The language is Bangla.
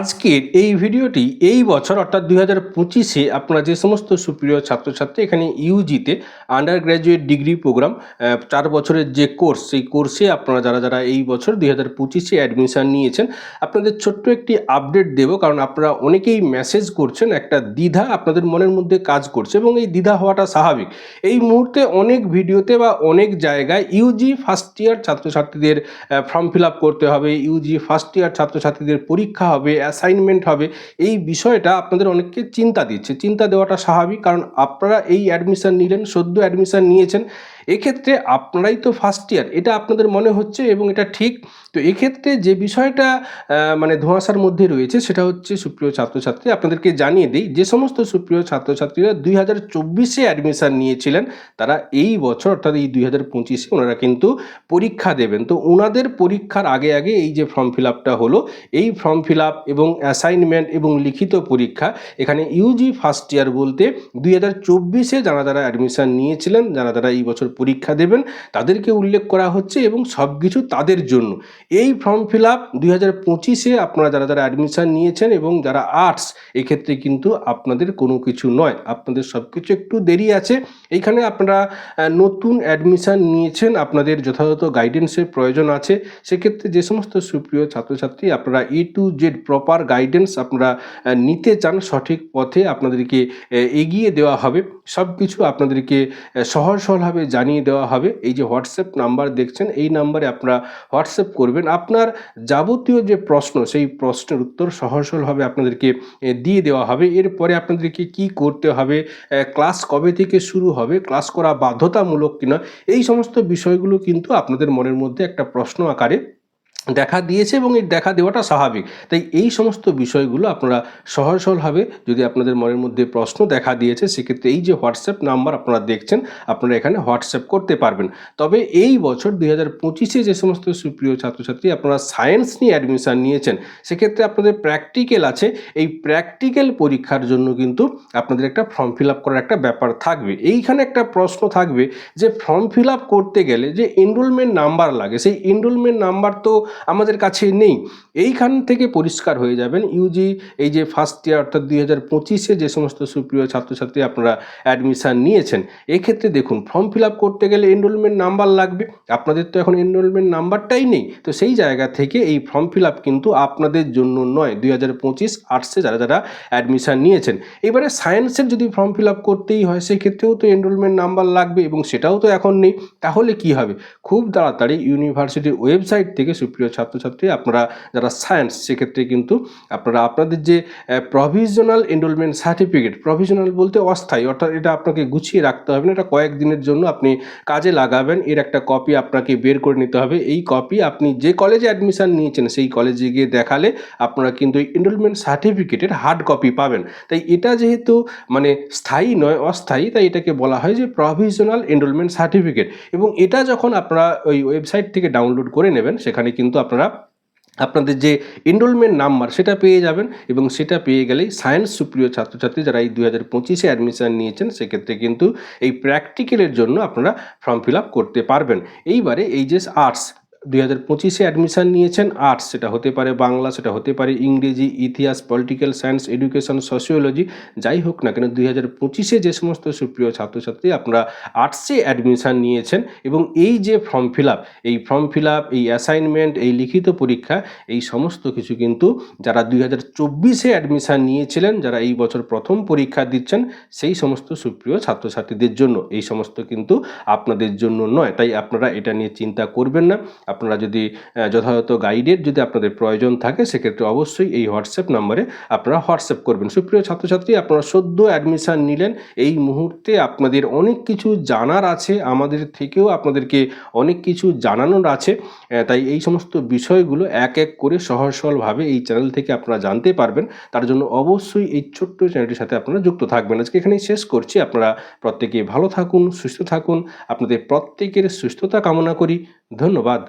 আজকের এই ভিডিওটি এই বছর, অর্থাৎ দুই হাজার পঁচিশে, আপনারা যে সমস্ত সুপ্রিয় ছাত্রছাত্রী এখানে ইউজিতে আন্ডার গ্র্যাজুয়েট ডিগ্রি প্রোগ্রাম চার বছরের যে কোর্স সেই কোর্সে আপনারা যারা যারা এই বছর দুই হাজার পঁচিশে অ্যাডমিশান নিয়েছেন, আপনাদের ছোট্ট একটি আপডেট দেব। কারণ আপনারা অনেকেই মেসেজ করছেন, একটা দ্বিধা আপনাদের মনের মধ্যে কাজ করছে এবং এই দ্বিধা হওয়াটা স্বাভাবিক। এই মুহূর্তে অনেক ভিডিওতে বা অনেক জায়গায় ইউজি ফার্স্ট ইয়ার ছাত্রছাত্রীদের ফর্ম ফিল করতে হবে ইউজি ফার্স্ট ইয়ার ছাত্রছাত্রীদের পরীক্ষা হবে অ্যাসাইনমেন্ট হবে, এই বিষয়টা আপনাদের অনেককে চিন্তা দিচ্ছে। চিন্তা দেওয়াটা স্বাভাবিক, কারণ আপনারা এই অ্যাডমিশন নিলেন, সদ্য অ্যাডমিশন নিয়েছেন। এক্ষেত্রে আপনারাই তো ফার্স্ট ইয়ার এটা আপনাদের মনে হচ্ছে এবং এটা ঠিক। তো এক্ষেত্রে যে বিষয়টা মানে ধোঁয়াশার মধ্যে রয়েছে, সেটা হচ্ছে সুপ্রিয় ছাত্রছাত্রী। আপনাদেরকে জানিয়ে দিই, যে সমস্ত সুপ্রিয় ছাত্রছাত্রীরা দুই হাজার চব্বিশে অ্যাডমিশান নিয়েছিলেন, তারা এই বছর, অর্থাৎ এই দুই হাজার পঁচিশে ওনারা কিন্তু পরীক্ষা দেবেন। তো ওনাদের পরীক্ষার আগে আগে এই যে ফর্ম ফিল আপটা হলো, এই ফর্ম ফিল আপ এবং অ্যাসাইনমেন্ট এবং লিখিত পরীক্ষা। এখানে ইউজি ফার্স্ট ইয়ার বলতে দুই হাজার চব্বিশে যারা যারা অ্যাডমিশান নিয়েছিলেন, যারা যারা এই বছর পরীক্ষা দেবেন, তাদেরকে উল্লেখ করা হচ্ছে এবং সব কিছু তাদের জন্য। এই ফর্ম ফিল আপ দুই হাজার পঁচিশে আপনারা যারা যারা অ্যাডমিশান নিয়েছেন এবং যারা আর্টস এক্ষেত্রে কিন্তু আপনাদের কোনো কিছু নয়। আপনাদের সব কিছু একটু দেরি আছে। এইখানে আপনারা নতুন অ্যাডমিশান নিয়েছেন, আপনাদের যথাযথ গাইডেন্সের প্রয়োজন আছে। সেক্ষেত্রে যে সমস্ত সুপ্রিয় ছাত্রছাত্রী, আপনারা A to Z proper guidance আপনারা নিতে চান সঠিক পথে আপনাদেরকে এগিয়ে দেওয়া হবে। সব কিছু আপনাদেরকে সহজ সরলভাবে জানিয়ে দেওয়া হবে। এই যে হোয়াটসঅ্যাপ নাম্বার দেখছেন, এই নাম্বারে আপনারা হোয়াটসঅ্যাপ করবেন। আপনার যাবতীয় যে প্রশ্ন, সেই প্রশ্নের উত্তর সহজ সরলভাবে আপনাদেরকে দিয়ে দেওয়া হবে। এরপরে আপনাদেরকে কি করতে হবে ক্লাস কবে থেকে শুরু হবে, ক্লাস করা বাধ্যতামূলক কিনা, এই সমস্ত বিষয়গুলো কিন্তু আপনাদের মনের মধ্যে একটা প্রশ্ন আকারে দেখা দিয়েছে এবং এই দেখা দেওয়াটা স্বাভাবিক। তাই এই সমস্ত বিষয়গুলো আপনারা সহজ সরলভাবে যদি আপনাদের মনের মধ্যে প্রশ্ন দেখা দিয়েছে, সেক্ষেত্রে এই যে হোয়াটসঅ্যাপ নাম্বার আপনারা দেখছেন, আপনারা এখানে হোয়াটসঅ্যাপ করতে পারবেন। তবে এই বছর দুই হাজার পঁচিশে যে সমস্ত সুপ্রিয় ছাত্রছাত্রী আপনারা সায়েন্স নিয়ে অ্যাডমিশান নিয়েছেন, সেক্ষেত্রে আপনাদের প্র্যাকটিক্যাল আছে। এই প্র্যাকটিক্যাল পরীক্ষার জন্য কিন্তু আপনাদের একটা ফর্ম ফিল আপ করার একটা ব্যাপার থাকবে। এইখানে একটা প্রশ্ন থাকবে যে, ফর্ম ফিল আপ করতে গেলে যে এনরোলমেন্ট নাম্বার লাগে, সেই এনরোলমেন্ট নাম্বার তো আমাদের কাছে নেই। এইখান থেকে পরিষ্কার হয়ে যাবেন। ইউজি, এই যে ফার্স্ট ইয়ার অর্থাৎ দুই হাজার পঁচিশে যে সমস্ত সুপ্রিয় ছাত্রছাত্রী আপনারা অ্যাডমিশান নিয়েছেন, এক্ষেত্রে দেখুন ফর্ম ফিল করতে গেলে এনরোলমেন্ট নাম্বার লাগবে। আপনাদের তো এখন এনরোলমেন্ট নাম্বারটাই নেই। তো সেই জায়গা থেকে এই ফর্ম ফিল কিন্তু আপনাদের জন্য নয়। দুই হাজার পঁচিশ আর্টসে যারা যারা অ্যাডমিশান নিয়েছেন। এবারে সায়েন্সের যদি ফর্ম ফিল আপ করতেই হয়, সেক্ষেত্রেও তো এনরোলমেন্ট নাম্বার লাগবে এবং সেটাও তো এখন নেই। তাহলে কি হবে? খুব তাড়াতাড়ি ইউনিভার্সিটির ওয়েবসাইট থেকে সুপ্রিয় ছাত্রছাত্রী, আপনারা যারা সায়েন্স সেক্ষেত্রে কিন্তু আপনারা আপনাদের যে প্রভিশনাল এনরোলমেন্ট সার্টিফিকেট প্রভিশনাল বলতে অস্থায়ী, অর্থাৎ এটা আপনাকে গুছিয়ে রাখতে হবে না, এটা কয়েকদিনের জন্য আপনি কাজে লাগাবেন, এর একটা কপি আপনাকে বের করে নিতে হবে, এই কপি আপনি যে কলেজে অ্যাডমিশন নিয়েছেন, সেই কলেজে গিয়ে দেখালে আপনারা কিন্তু এই এনরোলমেন্ট সার্টিফিকেটের হার্ড কপি পাবেন। তাই এটা যেহেতু মানে স্থায়ী নয়, অস্থায়ী, তাই এটাকে বলা হয় যে প্রভিশনাল এনরোলমেন্ট সার্টিফিকেট এবং এটা যখন আপনারা ওই ওয়েবসাইট থেকে ডাউনলোড করে নেবেন, সেখানে কিন্তু আপনারা আপনাদের যে এনরোলমেন্ট নাম্বার সেটা পেয়ে যাবেন এবং সেটা পেয়ে গেলেই সায়েন্স সুপ্রিয় ছাত্রছাত্রী যারা এই দু হাজার পঁচিশে অ্যাডমিশান নিয়েছেন, সেক্ষেত্রে কিন্তু এই প্র্যাকটিক্যালের জন্য আপনারা ফর্ম ফিল আপ করতে পারবেন। এইবারে এই যে আর্টস দুই হাজার পঁচিশে অ্যাডমিশান নিয়েছেন। আর্টস সেটা হতে পারে বাংলা, সেটা হতে পারে ইংরেজি, ইতিহাস পলিটিক্যাল সায়েন্স এডুকেশন সোশিওলজি যাই হোক না কেন দুই হাজার পঁচিশে যে সমস্ত সুপ্রিয় ছাত্রছাত্রী আপনারা আর্টসে অ্যাডমিশান নিয়েছেন এবং এই যে ফর্ম ফিল আপ এই ফর্ম ফিল আপ এই অ্যাসাইনমেন্ট এই লিখিত পরীক্ষা, এই সমস্ত কিছু কিন্তু যারা দুই হাজার চব্বিশে অ্যাডমিশান নিয়েছিলেন, যারা এই বছর প্রথম পরীক্ষা দিচ্ছেন, সেই সমস্ত সুপ্রিয় ছাত্রছাত্রীদের জন্য। এই সমস্ত কিন্তু আপনাদের জন্য নয়, তাই আপনারা এটা নিয়ে চিন্তা করবেন না। আপনারা যদি যথাযথ গাইডের যদি আপনাদের প্রয়োজন থাকে, সেক্ষেত্রে অবশ্যই এই হোয়াটসঅ্যাপ নাম্বারে আপনারা হোয়াটসঅ্যাপ করবেন। সুপ্রিয় ছাত্রছাত্রী, আপনারা সদ্য অ্যাডমিশান নিলেন। এই মুহূর্তে আপনাদের অনেক কিছু জানার আছে। আমাদের থেকেও আপনাদেরকে অনেক কিছু জানানোর আছে। তাই এই সমস্ত বিষয়গুলো এক এক করে সহজ সরলভাবে এই চ্যানেল থেকে আপনারা জানতে পারবেন। তার জন্য অবশ্যই এই ছোট্ট চ্যানেলটির সাথে আপনারা যুক্ত থাকবেন। আজকে এখানেই শেষ করছি। আপনারা প্রত্যেকে ভালো থাকুন, সুস্থ থাকুন। আপনাদের প্রত্যেকের সুস্থতা কামনা করি। ধন্যবাদ।